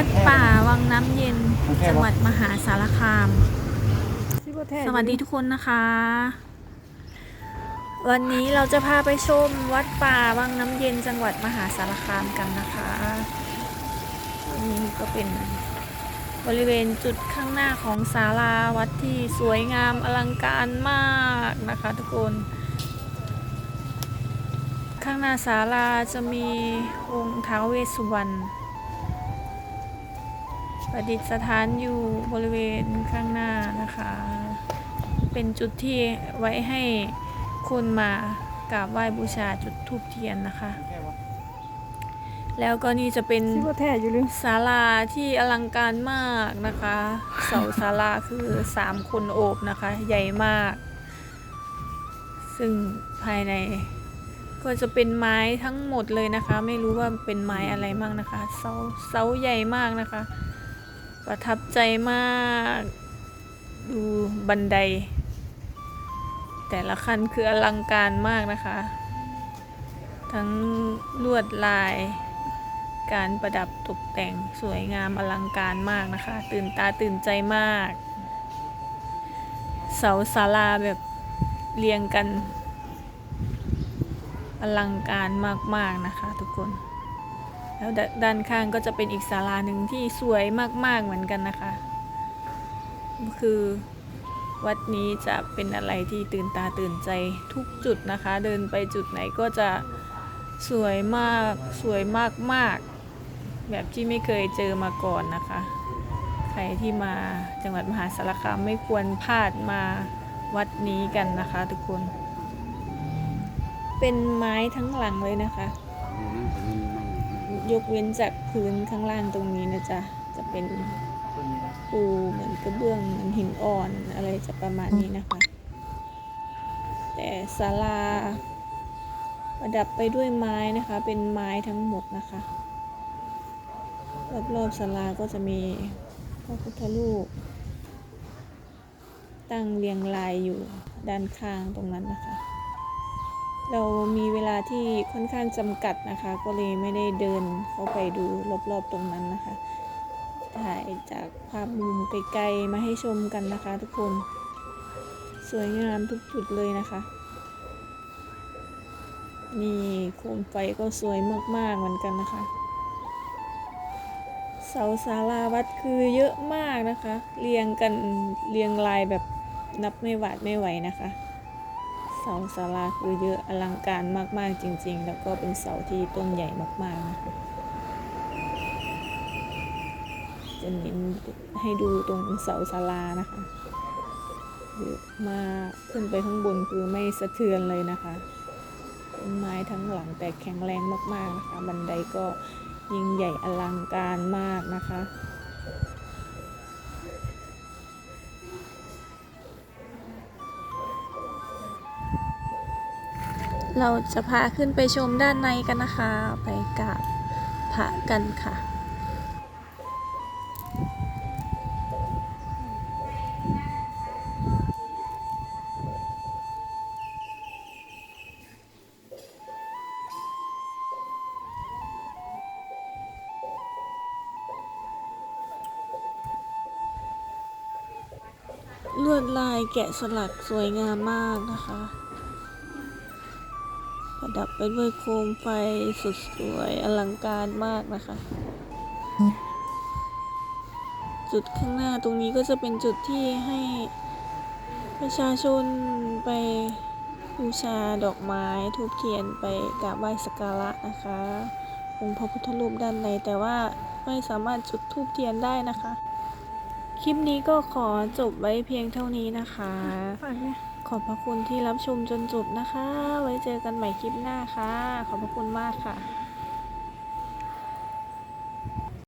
วัดป่าวังน้ำเย็น จังหวัดมหาสารคาม สวัสดีทุกคนนะคะ วันนี้เราจะพาไปชมวัดป่าวังน้ำเย็น จังหวัดมหาสารคามกันนะคะอันนี้ก็เป็นบริเวณจุดข้างหน้าของศาลาวัดที่สวยงามอลังการมากนะคะทุกคน ข้างหน้าศาลาจะมีองค์ท้าวเวสสุวรรณ ประดิษฐานอยู่บริเวณข้างหน้านะคะ เป็นจุดที่ไว้ให้คนมากราบไหว้บูชาจุดธูปเทียนนะคะ แล้วก็นี่จะเป็นซิว่าแท้อยู่หรือศาลาที่อลังการมากนะคะ เสาศาลาคือสามคนโอบนะคะ ใหญ่มาก ซึ่งภายในก็จะเป็นไม้ทั้งหมดเลยนะคะ ไม่รู้ว่าเป็นไม้อะไรมากนะคะ เสาเสาใหญ่มากนะคะ ประทับใจมาก ดูบันได แต่ละขั้นคืออลังการมากนะคะ ทั้งลวดลาย การประดับตกแต่งสวยงามอลังการมากนะคะ ตื่นตาตื่นใจมาก เสาศาลาแบบเรียงกัน อลังการมาก ๆ นะคะทุกคน แล้วดด้านข้างก็จะเป็นอีกศาลาหนึ่งที่สวยมาก ๆเหมือนกันนะคะ คือวัดนี้จะเป็นอะไรที่ตื่นตาตื่นใจทุกจุดนะคะ เดินไปจุดไหนก็จะสวยมากสวยมากๆแบบที่ไม่เคยเจอมาก่อนนะคะ ใครที่มาจังหวัดมหาสารคามไม่ควรพลาดมาวัดนี้กันนะคะทุกคน เป็นไม้ทั้งหลังเลยนะคะ ยกเว้นจากพื้นข้างล่างตรงนี้นะจ๊ะ จะเป็นปูเหมือนกระเบื้องเหมือนหินอ่อนอะไรจะประมาณนี้นะคะ แต่ศาลาประดับไปด้วยไม้นะคะ เป็นไม้ทั้งหมดนะคะ รอบๆศาลาก็จะมีพระพุทธรูปตั้งเรียงรายอยู่ด้านข้างตรงนั้นนะคะ เรามีเวลาที่ค่อนข้างจำกัดนะคะ ก็เลยไม่ได้เดินเข้าไปดูรอบๆตรงนั้นนะคะ ถ่ายจากภาพมุมไกลๆมาให้ชมกันนะคะ ทุกคน สวยงามทุกจุดเลยนะคะ นี่โคมไฟก็สวยมากๆเหมือนกันนะคะ เสาศาลาวัดคือเยอะมากนะคะ เรียงกันเรียงรายแบบนับไม่หวาดไม่ไหวนะคะ เสาศาลาคือเยอะอลังการมากๆจริง ๆ แล้วก็เป็นเสาที่ต้นใหญ่มากๆนะคะจะเน้นให้ดูตรงเสาศาลานะคะเยอะมากขึ้นไปข้างบนคือไม่สะเทือนเลยนะคะต้นไม้ทั้งหลังแต่แข็งแรงมากๆนะคะบันไดก็ยิ่งใหญ่อลังการมากนะคะ เราจะพาขึ้นไปชมด้านในกันนะคะ ไปกราบพระกันค่ะ ลวดลายแกะสลักสวยงามมากนะคะ ประดับไปด้วยโคมไฟสุดสวยอลังการมากนะคะ จุดข้างหน้าตรงนี้ก็จะเป็นจุดที่ให้ประชาชนไปบูชาดอกไม้ทูบเทียนไปกราบไหว้สักการะนะคะองค์พระพุทธรูปด้านในแต่ว่าไม่สามารถจุดทูบเทียนได้นะคะ คลิปนี้ก็ขอจบไว้เพียงเท่านี้นะคะฝากเนี่ยขอบพระคุณที่รับชมจนจบนะคะ ไว้เจอกันใหม่คลิปหน้าค่ะ ขอบพระคุณมากค่ะ